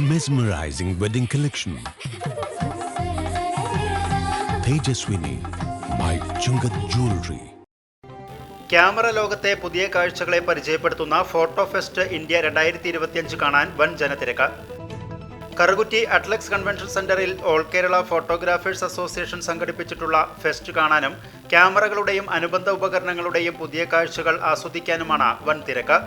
mesmerizing wedding collection Tejaswini by Chungath jewellery camera ലോകത്തെ പുതിയ കാഴ്ചകളെ പരിചയപ്പെടുത്തുന്ന ഫോട്ടോ ഫെസ്റ്റ് ഇന്ത്യ രണ്ടായിരത്തി ഇരുപത്തിയഞ്ച് കാണാൻ വൻ ജനത്തിരക്ക്. കറുകുറ്റി അറ്റ്ലക്സ് കൺവെൻഷൻ സെന്ററിൽ ഓൾ കേരള ഫോട്ടോഗ്രാഫേഴ്സ് അസോസിയേഷൻ സംഘടിപ്പിച്ചിട്ടുള്ള ഫെസ്റ്റ് കാണാനും ക്യാമറകളുടെയും അനുബന്ധ ഉപകരണങ്ങളുടെയും പുതിയ കാഴ്ചകൾ ആസ്വദിക്കാനുമാണ് വൻ തിരക്ക്.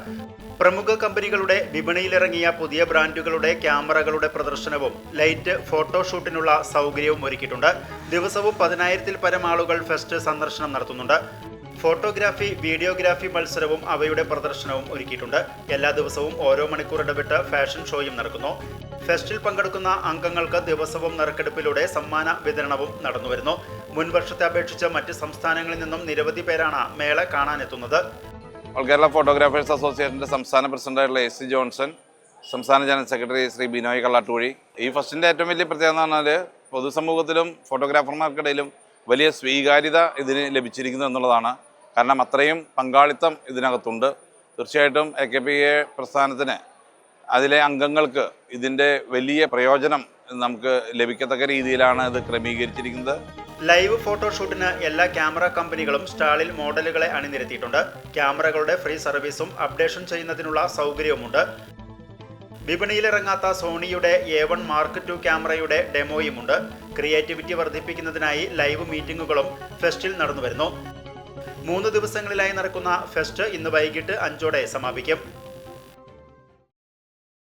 പ്രമുഖ കമ്പനികളുടെ വിപണിയിലിറങ്ങിയ പുതിയ ബ്രാൻഡുകളുടെ ക്യാമറകളുടെ പ്രദർശനവും ലൈറ്റ് ഫോട്ടോഷൂട്ടിനുള്ള സൗകര്യവും ഒരുക്കിയിട്ടുണ്ട്. ദിവസവും പതിനായിരത്തിൽ പരം ആളുകൾ ഫെസ്റ്റ് സന്ദർശനം നടത്തുന്നുണ്ട്. ഫോട്ടോഗ്രാഫി വീഡിയോഗ്രാഫി മത്സരവും അവയുടെ പ്രദർശനവും ഒരുക്കിയിട്ടുണ്ട്. എല്ലാ ദിവസവും ഓരോ മണിക്കൂർ ഇടവിട്ട് ഫാഷൻ ഷോയും നടക്കുന്നു. ഫെസ്റ്റിൽ പങ്കെടുക്കുന്ന അംഗങ്ങൾക്ക് ദിവസവും നറുക്കെടുപ്പിലൂടെ സമ്മാന വിതരണവും നടന്നുവരുന്നു. മുൻ വർഷത്തെ അപേക്ഷിച്ച് മറ്റ് സംസ്ഥാനങ്ങളിൽ നിന്നും നിരവധി പേരാണ് മേള കാണാനെത്തുന്നത്. ഓൾ കേരള ഫോട്ടോഗ്രാഫേഴ്സ് അസോസിയേഷന്റെ സംസ്ഥാന പ്രസിഡന്റായിട്ടുള്ള എ സി ജോൺസൺ സംസ്ഥാന ജനറൽ സെക്രട്ടറി ശ്രീ ബിനോയ് കള്ളാട്ടുവഴി ഈ ഫസ്റ്റിന്റെ ഏറ്റവും വലിയ പ്രത്യേകത എന്ന് പറഞ്ഞാൽ പൊതുസമൂഹത്തിലും ഫോട്ടോഗ്രാഫർമാർക്കിടയിലും വലിയ സ്വീകാര്യത ഇതിന് ലഭിച്ചിരിക്കുന്നു എന്നുള്ളതാണ്. കാരണം അത്രയും പങ്കാളിത്തം ഇതിനകത്തുണ്ട്. തീർച്ചയായിട്ടും എ കെ പി എ പ്രസ്ഥാനത്തിന് അതിലെ അംഗങ്ങൾക്ക് ഇതിന്റെ വലിയ പ്രയോജനം നമുക്ക് ലഭിക്കത്തക്ക രീതിയിലാണ് ഇത് ക്രമീകരിച്ചിരിക്കുന്നത്. ലൈവ് ഫോട്ടോഷൂട്ടിന് എല്ലാ ക്യാമറ കമ്പനികളും സ്റ്റാളിൽ മോഡലുകളെ അണിനിരത്തിയിട്ടുണ്ട്. ക്യാമറകളുടെ ഫ്രീ സർവീസും അപ്ഡേഷൻ ചെയ്യുന്നതിനുള്ള സൗകര്യവുമുണ്ട്. വിപണിയിലിറങ്ങാത്ത സോണിയുടെ എ വൺ മാർക്ക് ടു ക്യാമറയുടെ ഡെമോയുമുണ്ട്. ക്രിയേറ്റിവിറ്റി വർദ്ധിപ്പിക്കുന്നതിനായി ലൈവ് മീറ്റിംഗുകളും ഫെസ്റ്റിൽ നടന്നുവരുന്നു. മൂന്ന് ദിവസങ്ങളിലായി നടക്കുന്ന ഫെസ്റ്റ് ഇന്ന് വൈകിട്ട് അഞ്ചോടെ സമാപിക്കും.